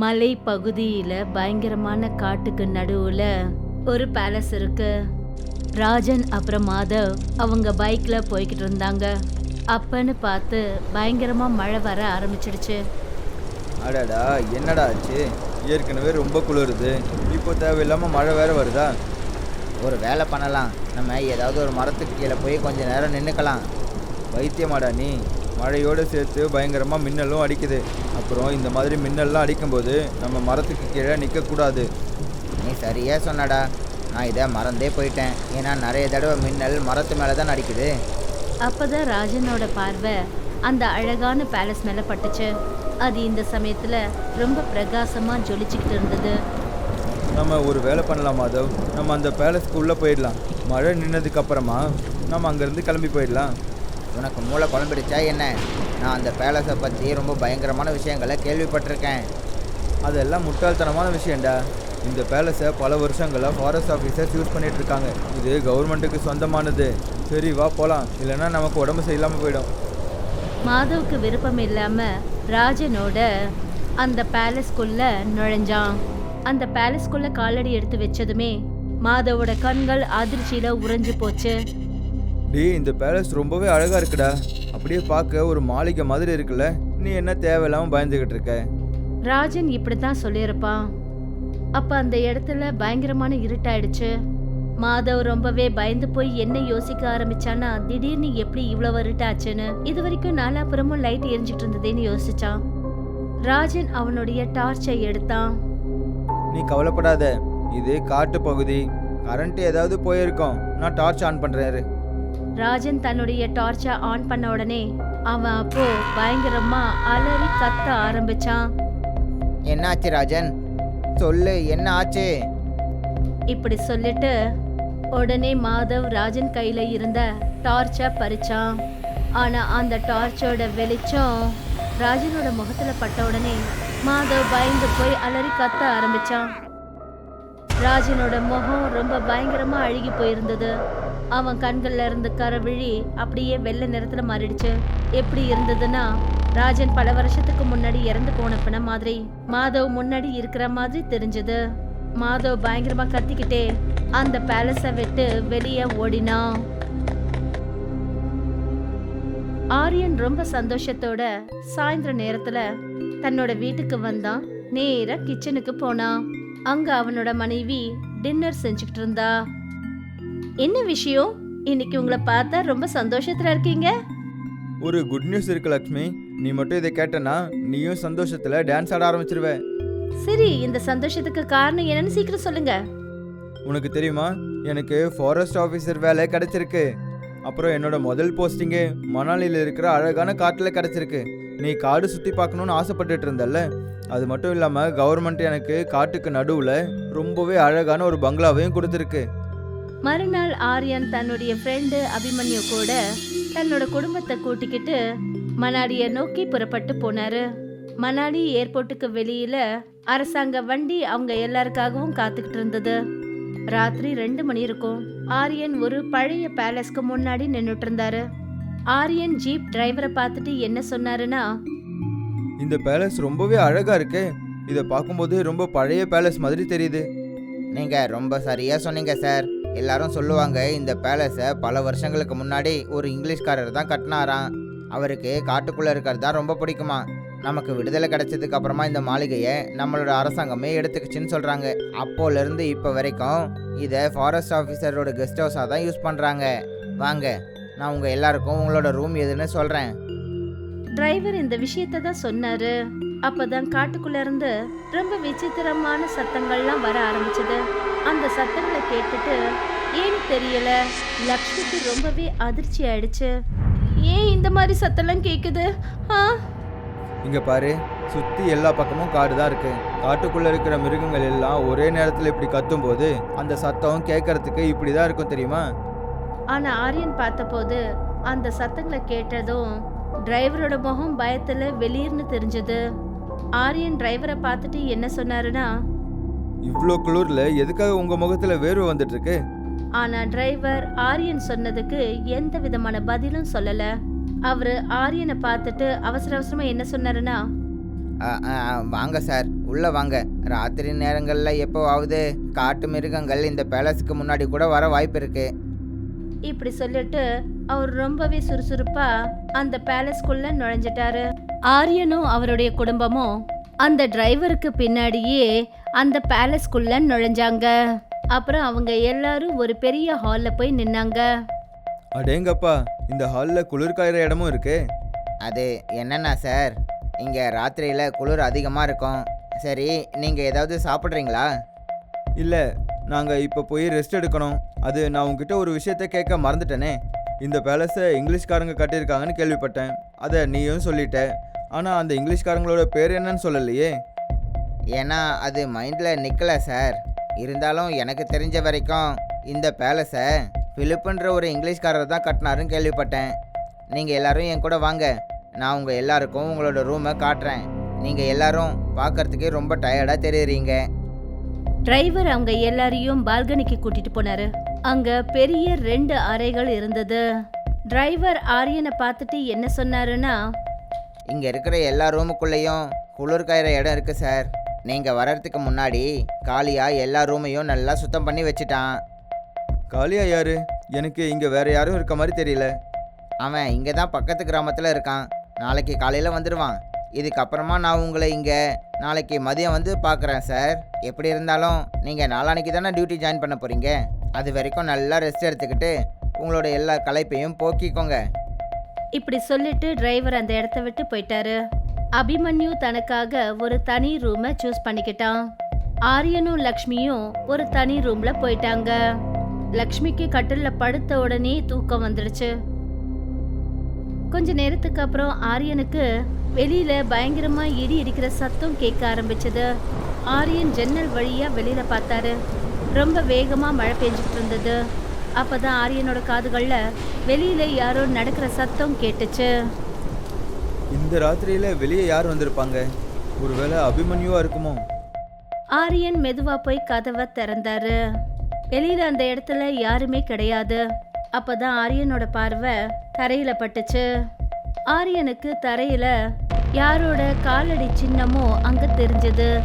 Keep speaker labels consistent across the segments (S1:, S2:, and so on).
S1: மலை பகுதியில பயங்கரமான காட்டுக்கு நடுவுல ஒரு பேலஸ் இருக்கு. ராஜன் அப்புறம் மாதவ் அவங்க பைக்ல போய்கிட்டு இருந்தாங்க. அப்பன்னு பார்த்து பயங்கரமா மழை வர ஆரம்பிச்சிடுச்சு.
S2: அடடா என்னடா ஆச்சு? ஏற்கனவே ரொம்ப குளிருது. இப்போ தேவையில்லாமல் மழை வேற வருதா?
S3: ஒரு வேலை பண்ணலாம். நம்ம ஏதாவது ஒரு மரத்துக்கு கீழே போய் கொஞ்ச நேரம் நின்றுக்கலாம்
S2: வைத்தியமாடா நீ. மழையோடு சேர்த்து பயங்கரமாக மின்னலும் அடிக்குது. அப்புறம் இந்த மாதிரி மின்னல்லாம் அடிக்கும்போது நம்ம மரத்துக்கு கீழே நிற்கக்கூடாது
S3: நீ சரியா சொன்னடா. நான் இதை மறந்தே போயிட்டேன். ஏன்னா நிறைய தடவை மின்னல் மரத்து மேலே தான் அடிக்குது.
S1: அப்பதான் ராஜனோட பார்வை அந்த அழகான பேலஸ் மேல பட்டுச்சு. அது இந்த சமயத்துல ரொம்ப பிரகாசமா ஜொலிச்சுக்கிட்டு இருந்தது.
S2: நம்ம ஒரு வேலை பண்ணலாம் மாதவ். நம்ம அந்த பேலஸ்க்கு உள்ளே போயிடலாம். மழை நின்னதுக்கு அப்புறமா நம்ம அங்கேருந்து கிளம்பி போயிடலாம்.
S3: உனக்கு மூளை குழம்பிடுச்சா என்ன? நான் அந்த பேலஸை பற்றி ரொம்ப பயங்கரமான விஷயங்களை கேள்விப்பட்டிருக்கேன்.
S2: அதெல்லாம் முட்டாள்தனமான விஷயம்டா. இந்த பேலஸை பல வருஷங்களாக ஃபாரஸ்ட் ஆஃபீஸர்ஸ் யூஸ் பண்ணிகிட்டு இருக்காங்க இது கவர்மெண்ட்டுக்கு சொந்தமானது. சரி வா போகலாம் இல்லைன்னா நமக்கு உடம்பு சரியில்லாமல் போயிடும்.
S1: மாதவுக்கு விருப்பம் இல்லாமல் ராஜனோட அந்த பேலஸ்குள்ள நுழைஞ்சான். அந்த பேலஸ்குள்ள காலடி எடுத்து வச்சதுமே மாதவோட கண்கள் அதிர்ச்சியில் உறைஞ்சு போச்சு.
S2: டேய் இந்த பேலஸ் ரொம்பவே அழகாக இருக்குடா. அப்படியே பார்க்க ஒரு மாளிகை மாதிரி இருக்குல்ல. நீ என்ன தேவையில்லாமல் பயந்துக்கிட்டு இருக்க?
S1: ராஜன் இப்படித்தான் சொல்லியிருப்பான் அப்ப அந்த இடத்துல பயங்கரமான இருட்டாயிடுச்சு. மாதவ் ரொம்பவே பயந்து போய் என்ன யோசிக்க ஆரம்பிச்சானா திடீர்னு எப்படி இவ்வளவு இருட்டாச்சுன்னு. இது வரைக்கும் நாலாபுறமும் லைட் எரிஞ்சிட்டு இருந்ததேன்னு யோசிச்சான். ராஜன் அவனுடைய டார்ச்சை எடுத்தான்.
S2: நீ கவலைப்படாத. இது காட்டு பகுதி. கரண்ட் ஏதாவது போயிருக்கோம். நான் டார்ச் ஆன் பண்ணுறேன்
S1: ராஜன் தன்னுடைய டார்ச்சை ஆன் பண்ண உடனே அவன் அப்போ பயங்கரமா அலறி கத்த ஆரம்பிச்சான்.
S3: என்னாச்சு ராஜன்? சொல்லு என்ன ஆச்சு?
S1: இப்படி சொல்லிட்டு உடனே மாதவ் ராஜன் கையில இருந்த டார்ச்சை பறிச்சான். ஆனா அந்த டார்ச்சோட வெளிச்சம் ராஜனோட முகத்துல பட்ட உடனே மாதவ் பயந்து போய் அலறி கத்த ஆரம்பிச்சான். ராஜனோட முகம் ரொம்ப பயங்கரமா அழுகி போயிருந்தது. அவன் கண்கள்ல இருந்து கரவிழி அப்படியே வெள்ளை நிறத்துல மாறிடுச்சு. எப்படி இருந்ததுன்னா ராஜன் பல வருஷத்துக்கு முன்னாடி இறந்து போன மாதிரி மாதவ் முன்னாடி இருக்கிற மாதிரி தெரிஞ்சது. மாதவ் பயங்கரமா கத்திக்கிட்டே அந்த பேலஸை விட்டு வெளியே ஓடினான். ஆரியன் ரொம்ப சந்தோஷத்தோட சாயந்தர நேரத்துல தன்னோட வீட்டுக்கு வந்தான். நேரா கிச்சனுக்கு போனான். அங்க அவனோட மனைவி டின்னர் செஞ்சுக்கிட்டு இருந்தா. என்ன விஷயம்? இன்னைக்கு உங்களை பார்த்தா ரொம்ப சந்தோஷத்துல இருக்கீங்க.
S2: ஒரு குட் நியூஸ் இருக்கு லக்ஷ்மி. நீ மட்டும் இதை கேட்டனா நீயும் சந்தோஷத்தில் டான்ஸ் ஆட ஆரம்பிச்சிருவ.
S1: சரி இந்த சந்தோஷத்துக்கு காரணம் என்னன்னு சீக்கிரம் சொல்லுங்க.
S2: உனக்கு தெரியுமா? எனக்கு ஃபாரஸ்ட் ஆஃபீஸர் வேலை கிடைச்சிருக்கு. அப்புறம் என்னோட முதல் போஸ்டிங்கே மணாலியில் இருக்கிற அழகான காட்டில் கிடைச்சிருக்கு. நீ காடு சுற்றி பார்க்கணுன்னு ஆசைப்பட்டுட்டு இருந்தல்ல? அது மட்டும் இல்லாமல் கவர்மெண்ட் எனக்கு காட்டுக்கு நடுவில் ரொம்பவே அழகான ஒரு பங்களாவையும் கொடுத்துருக்கு.
S1: மறுநாள் ஆரியன் தன்னுடைய ஃப்ரெண்டு அபிமன்யு கூட தன்னோட குடும்பத்தை கூட்டிக்கிட்டு மணாலியை நோக்கி புறப்பட்டு போனாரு. மணாலி ஏர்போர்ட்டுக்கு வெளியில அரசாங்க வண்டி அவங்க எல்லாருக்காகவும் காத்துக்கிட்டு இருந்தது. ராத்திரி ரெண்டு மணி இருக்கும். ஆரியன் ஒரு பழைய பேலஸ்க்கு முன்னாடி நின்னுட்டு இருந்தாரு. ஆரியன் ஜீப் டிரைவரை பார்த்துட்டு என்ன சொன்னாருன்னா
S2: இந்த பேலஸ் ரொம்பவே அழகாக இருக்கு. இதை பார்க்கும்போது ரொம்ப பழைய பேலஸ் மாதிரி தெரியுது.
S3: நீங்கள் ரொம்ப சரியாக சொன்னீங்க சார். எல்லாரும் சொல்லுவாங்க இந்த பேலஸை பல வருஷங்களுக்கு முன்னாடி ஒரு இங்கிலீஷ்காரர் தான் கட்டினாராம். அவருக்கு காட்டுக்குள்ளே இருக்கிறது தான் ரொம்ப பிடிக்குமா? நமக்கு விடுதலை கிடைச்சதுக்கு அப்புறமா இந்த மாளிகையை நம்மளோட அரசாங்கமே எடுத்துக்கிச்சுன்னு சொல்கிறாங்க அப்போலேருந்து இப்போ வரைக்கும் இதை ஃபாரஸ்ட் ஆஃபீஸரோட கெஸ்ட் ஹவுஸாக தான் யூஸ் பண்ணுறாங்க வாங்க நான் உங்கள் எல்லாருக்கும் உங்களோட ரூம் எதுன்னு சொல்கிறேன்
S1: டிரைவர் இந்த விஷயத்தை தான் சொன்னார். அப்பதான் காட்டுக்குள்ள இருந்து ரொம்ப விசித்திரமான சத்தங்கள்லாம் வர ஆரம்பிச்சது. அந்த சத்தங்களை கேட்டுட்டு ஏன்னு தெரியல? லக்ஷ்மிக்கு ரொம்பவே அதிர்ச்சி ஆயிடுச்சு. ஏன் இந்த மாதிரி சத்தம்லாம் கேக்குது? ஆ?
S2: இங்கே பாரு சுற்றி எல்லா பக்கமும் காடு தான் இருக்கு. காட்டுக்குள்ளே இருக்கிற மிருகங்கள் எல்லாம் ஒரே நேரத்தில் இப்படி கத்தும்போது அந்த சத்தம் கேட்கறதுக்கு இப்படி தான் இருக்கும் தெரியுமா?
S1: ஆனா ஆரியன் பார்த்தபோது அந்த சத்தங்களை கேட்டதும் டிரைவரோட முகம் பயத்துல வெளிர்னு தெரிஞ்சது. ஆரியன் டிரைவரை பார்த்துட்டு என்ன சொன்னாருன்னா
S2: இவ்வளோ குளிரில் எதுக்காக உங்கள் முகத்தில் வேர்வை வந்துட்டு இருக்கு
S1: ஆனா டிரைவர் ஆரியன் சொன்னதுக்கு எந்த விதமான பதிலும் சொல்லல. அவரு ஆரியனை பார்த்துட்டு அவசர அவசரமா என்ன சொன்னாருன்னா
S3: வாங்க சார் உள்ள வாங்க. ராத்திரி நேரங்களில் எப்போவாவது காட்டு மிருகங்கள் இந்த பேலஸுக்கு முன்னாடி கூட வர வாய்ப்பு இருக்கு.
S1: இப்படி சொல்லிட்டு அவர் ரொம்பவே சுறுசுறுப்பா அந்த பேலஸ்குள்ள நுழைஞ்சிட்டாரு. ஆரியனும் அவருடைய குடும்பமும் அந்த டிரைவருக்கு பின்னாடியே அந்த பேலஸ்குள்ள நுழைஞ்சாங்க. அப்புறம் அவங்க எல்லாரும் ஒரு பெரிய ஹால்ல போய் நின்னாங்க.
S2: அடேங்கப்பா இந்த ஹாலில் குளிர் காயிற இடமும் இருக்கு.
S3: அது என்னன்னா சார் இங்கே ராத்திரியில் குளிர் அதிகமாக இருக்கும். சரி நீங்கள் ஏதாவது சாப்பிட்றீங்களா?
S2: இல்லை நாங்கள் இப்போ போய் ரெஸ்ட் எடுக்கணும். அது நான் உங்ககிட்ட ஒரு விஷயத்த கேட்க மறந்துட்டேனே. இந்த பேலஸை இங்கிலீஷ்காரங்க கட்டியிருக்காங்கன்னு கேள்விப்பட்டேன். அதை நீயும் சொல்லிட்ட. ஆனால் அந்த இங்கிலீஷ்காரங்களோட பேர் என்னன்னு சொல்லலையே.
S3: ஏன்னா அது மைண்டில் நிற்கல சார் இருந்தாலும் எனக்கு தெரிஞ்ச வரைக்கும் இந்த பேலஸை பிலிப்புன்ற ஒரு இங்கிலீஷ்காரர் தான் கட்டினாருன்னு கேள்விப்பட்டேன். நீங்கள் எல்லாரும் என் கூட வாங்க. நான் உங்கள் எல்லாருக்கும் உங்களோட ரூமை காட்டுறேன். நீங்கள் எல்லாரும் பார்க்கறதுக்கே ரொம்ப டயர்டாக தெரியுறீங்க.
S1: டிரைவர் அவங்க எல்லாரையும் பால்கனிக்கு கூட்டிட்டு போனாரு. அங்க பெரிய ரெண்டு அறைகள் இருந்தது. டிரைவர் ஆரியனை பார்த்துட்டு என்ன சொன்னாருன்னா
S3: இங்கே இருக்கிற எல்லா ரூமுக்குள்ளேயும் குளிர் காயிற இடம் இருக்குது சார். நீங்கள் வர்றதுக்கு முன்னாடி காலியாக எல்லா ரூமையும் நல்லா சுத்தம் பண்ணி வச்சுட்டான்.
S2: காளியா யாரு? எனக்கு இங்கே வேற யாரும் இருக்க மாதிரி தெரியல.
S3: அவன் இங்கே தான் பக்கத்து கிராமத்தில் இருக்கான். நாளைக்கு காலையில் வந்துடுவான் இதுக்கப்புறமா நான் உங்களை இங்கே நாளைக்கு மதியம் வந்து பார்க்குறேன் சார். எப்படி இருந்தாலும் நீங்கள் நாளான்னைக்கு தானே டியூட்டி ஜாயின் பண்ண போகிறீங்க அது வரைக்கும் நல்லா ரெஸ்ட் எடுத்துக்கிட்டு உங்களோட எல்லா கலைப்பையும் போக்கிக்கோங்க.
S1: இப்படி சொல்லிட்டு டிரைவர் அந்த இடத்த விட்டு போயிட்டாரு. அபிமன்யு தனக்காக ஒரு தனி ரூமை சூஸ் பண்ணிக்கிட்டான். ஆரியனும் லக்ஷ்மியும் ஒரு தனி ரூம்ல போயிட்டாங்க. லக்ஷ்மிக்கு கட்டில்ல படுத்த உடனே தூக்கம் வந்துடுச்சு கொஞ்ச நேரத்துக்கு அப்புறம் ஆரியனுக்கு வெளியில பயங்கரமா இடி இடிக்கிற சத்தம் கேட்க ஆரம்பிச்சது. ஆரியன் ஜன்னல் வழியா வெளியில பார்த்தாரு. ரொம்ப வேகமா மழை பெஞ்சிட்டு இருந்தது. அப்பதான் ஆரியனோட காதுகள்ல வெளியில யாரோ நடக்கிற சத்தம் கேட்டுச்சு.
S2: இந்த ராத்திரியில வெளியே யார் வந்திருப்பாங்க? ஒருவேளை அபிமன்யுவா இருக்குமோ?
S1: ஆரியன் மெதுவா போய் கதவை திறந்தாரு. வெளியில அந்த இடத்துல யாருமே கிடையாது. அப்பதான் ஆரியனோட பார்வை தரையில பட்டுச்சு. ஆரியனுக்கு தரையில யாரோட காலடி சின்னமும் அங்க தெரிஞ்சது.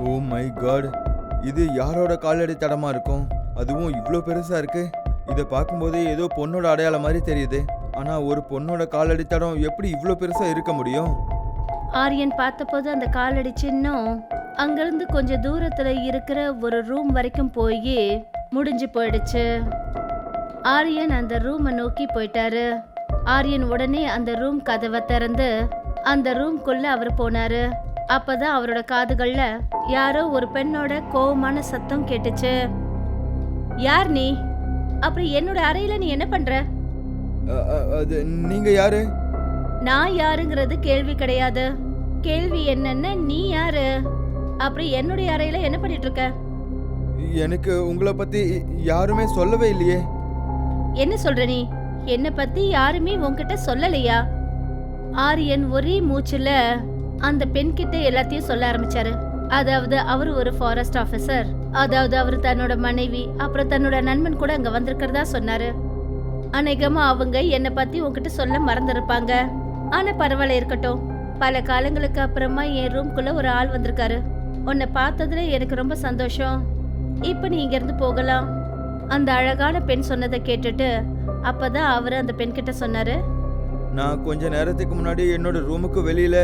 S2: ஓ மை காட் இது யாரோட காலடி தடமா இருக்கும்? அதுவும் இவ்வளோ பெருசா இருக்கு. இதை பார்க்கும்போதே ஏதோ பொண்ணோட அடையாளம் மாதிரி தெரியுது. ஆனா ஒரு பொண்ணோட காலடி தடம் எப்படி இவ்வளோ பெருசா இருக்க முடியும்?
S1: ஆரியன் பார்த்தபோது அந்த காலடி சின்னம் அங்கிருந்து கொஞ்சம் தூரத்துல இருக்கிற ஒரு ரூம் வரைக்கும் போய் முடிஞ்சு போயிடுச்சு. ஆரியன் அந்த ரூமை நோக்கி போயிட்டாரு. ஆரியன் உடனே அந்த ரூம் கதவை திறந்து அந்த ரூம்குள்ள அவர் போனாரு. அப்பதான் அவரோட காதுகள்ல யாரோ ஒரு பெண்ணோட கோவமான சத்தம் கேட்டுச்சு. யார் நீ? அப்புறம் என்னோட அறையில நீ என்ன பண்ற?
S2: அது நீங்க யாரு?
S1: நான் யாருங்கிறது கேள்வி கிடையாது. கேள்வி என்னன்னா நீ யாரு? அப்புறம் என்னுடைய அறையில என்ன பண்ணிட்டு இருக்க
S2: எனக்கு உங்களை பத்தி யாருமே சொல்லவே இல்லையே.
S1: என்ன சொல்ற நீ? என்ன பத்தி யாருமே உன்கிட்ட சொல்லலையா? ஆரியன் ஒரே மூச்சுல அந்த பெண் கிட்ட எல்லாத்தையும் சொல்ல ஆரம்பிச்சாரு. அதாவது அவர் ஒரு ஃபாரஸ்ட் ஆபீசர் அதாவது அவர் தன்னோட மனைவி அப்புறம் தன்னோட நண்பன் கூட அங்க வந்திருக்கிறதா சொன்னாரு. அநேகமா அவங்க என்னை பத்தி உங்ககிட்ட சொல்ல மறந்துருப்பாங்க. ஆனா பரவாயில்ல இருக்கட்டும். பல காலங்களுக்கு அப்புறமா என் ரூம்குள்ள ஒரு ஆள் வந்திருக்காரு. உன்னை பார்த்ததுல எனக்கு ரொம்ப சந்தோஷம். இப்போ நீ இங்கேருந்து போகலாம். அந்த அழகான பெண் சொன்னதை கேட்டுட்டு அப்பதான் அவர் அந்த பெண் கிட்ட சொன்னாரு.
S2: நான் கொஞ்ச நேரத்துக்கு முன்னாடி என்னோட ரூமுக்கு வெளியில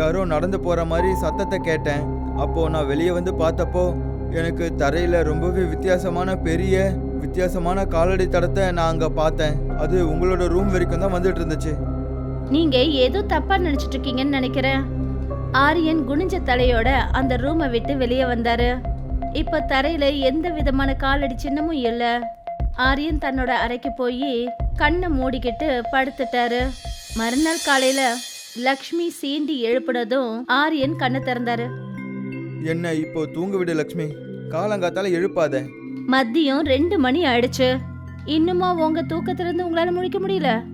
S2: யாரோ நடந்து போகிற மாதிரி சத்தத்தை கேட்டேன். அப்போது நான் வெளியே வந்து பார்த்தப்போ எனக்கு தரையில் ரொம்பவே வித்தியாசமான பெரிய வித்தியாசமான காலடி தடத்தை நான் அங்கே பார்த்தேன். அது உங்களோட ரூம் வரைக்கும் தான் வந்துட்டு இருந்துச்சு.
S1: நீங்க ஏதோ தப்பா நினைச்சிட்டு இருக்கீங்கன்னு நினைக்கிறேன். ஆரியன் குனிஞ்ச தலையோட அந்த ரூமை விட்டு வெளியே வந்தாரு. இப்ப தரையில எந்த விதமான காலடி சின்னமும் இல்ல. ஆரியன் தன்னோட அறைக்கு போய் கண்ணை மூடிக்கிட்டு படுத்துட்டாரு. மறுநாள் காலையில லக்ஷ்மி சீண்டி எழுப்புனதும் ஆரியன் கண்ணை திறந்தாரு.
S2: என்ன இப்போ தூங்க விடு லக்ஷ்மி. காலங்காத்தால எழுப்பாத.
S1: மதியம் ரெண்டு மணி ஆயிடுச்சு. இன்னுமா உங்க தூக்கத்துல இருந்து உங்களால முழிக்க முடியல?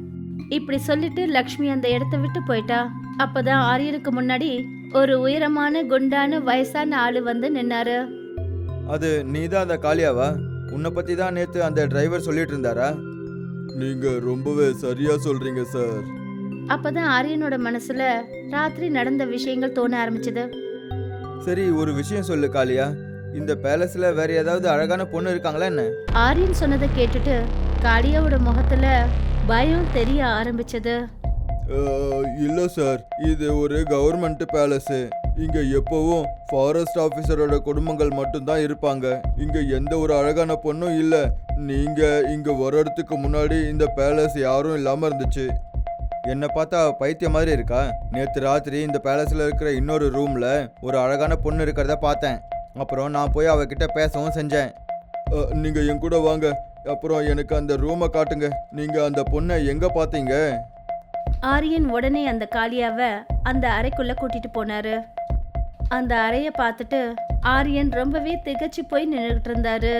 S1: இப்படி சொல்லிட்டு லக்ஷ்மி அந்த இடத்த விட்டு போயிட்டா. அப்பதான் ஆரியனுக்கு முன்னாடி ஒரு உயரமான குண்டான வயசான ஆளு வந்து நின்னாரு.
S2: அது நீதான் அந்த காளியாவா? உன்னை பத்தி தான் நேத்து அந்த டிரைவர் சொல்லிட்டு இருந்தாரா? நீங்க ரொம்பவே சரியா சொல்றீங்க சார்.
S1: அப்பதான் ஆரியனோட மனசுல ராத்திரி நடந்த விஷயங்கள் தோண ஆரம்பிச்சது.
S2: சரி ஒரு விஷயம் சொல்லு காளியா. இந்த பேலஸ்ல வேற ஏதாவது அழகான பொண்ணு இருக்காங்களா என்ன?
S1: ஆரியன் சொன்னதை கேட்டுட்டு காளியாவோட முகத்துல பயம் தெரிய ஆரம்பிச்சது.
S2: இல்லை சார். இது ஒரு கவர்மெண்ட் பேலஸு. இங்க எப்பவும் ஃபாரஸ்ட் ஆஃபீஸரோட குடும்பங்கள் மட்டும்தான் இருப்பாங்க. இங்க எந்த ஒரு அழகான பொண்ணும் இல்ல. நீங்க இங்க வர்றதுக்கு முன்னாடி இந்த பேலஸ் யாரும் இல்லாம இருந்துச்சு. என்னை பார்த்தா பைத்தியம் மாதிரி இருக்கா? நேற்று ராத்திரி இந்த பேலஸில் இருக்கிற இன்னொரு ரூமில் ஒரு அழகான பொண்ணு இருக்கிறத பார்த்தேன். அப்புறம் நான் போய் அவகிட்ட பேசவும் செஞ்சேன். நீங்கள் என் கூட வாங்க. அப்புறம் எனக்கு அந்த ரூமை காட்டுங்க. நீங்கள் அந்த பொண்ணை எங்கே பார்த்தீங்க?
S1: ஆரியன் உடனே அந்த காளியாவை அந்த அறைக்குள்ளே கூட்டிட்டு போனார். அந்த அறையை பார்த்துட்டு ஆரியன் ரொம்பவே திகச்சு போய் நின்றுட்டு இருந்தாரு.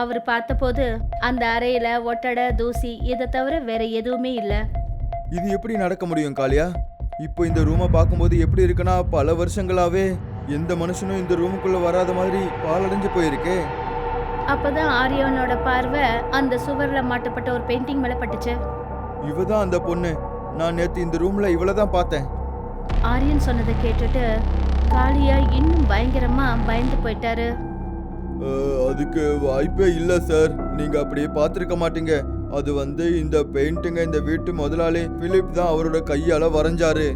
S1: அவர் பார்த்தபோது அந்த அறையில் ஒட்டடை தூசி இதை தவிர வேற எதுவுமே இல்லை.
S2: இது எப்படி நடக்க முடியும் காளியா? இப்போ இந்த ரூமை பார்க்கும்போது எப்படி இருக்குன்னா பல வருஷங்களாவே எந்த மனுஷனும் இந்த ரூமுக்குள்ள வராத மாதிரி பாலடைஞ்சு போயிருக்கு.
S1: அப்பதான் ஆரியனோட பார்வை அந்த சுவர்ல மாட்டப்பட்ட ஒரு பெயிண்டிங் மேல பட்டுச்சு.
S2: இவ தான் அந்த பொண்ணு. நான் நேத்து இந்த ரூம்ல இவளை தான் பார்த்தேன்.
S1: ஆரியன் சொன்னதை கேட்டுட்டு காளியா இன்னும் பயங்கரமா பயந்து போயிட்டாரு.
S2: அதுக்கு வாய்ப்பே இல்லை சார். நீங்க அப்படியே பார்த்துருக்க மாட்டீங்க. அது வந்து இந்த பெயிண்டிங்கை இந்த வீட்டு முதலாளி பிலிப் தான் அவரோட கையால வரைஞ்சாரு.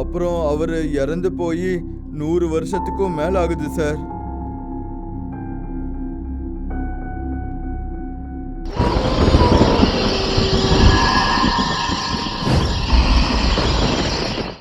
S2: அப்புறம் அவர் இறந்து போய் நூறு வருஷத்துக்கும் மேலே ஆகுது சார்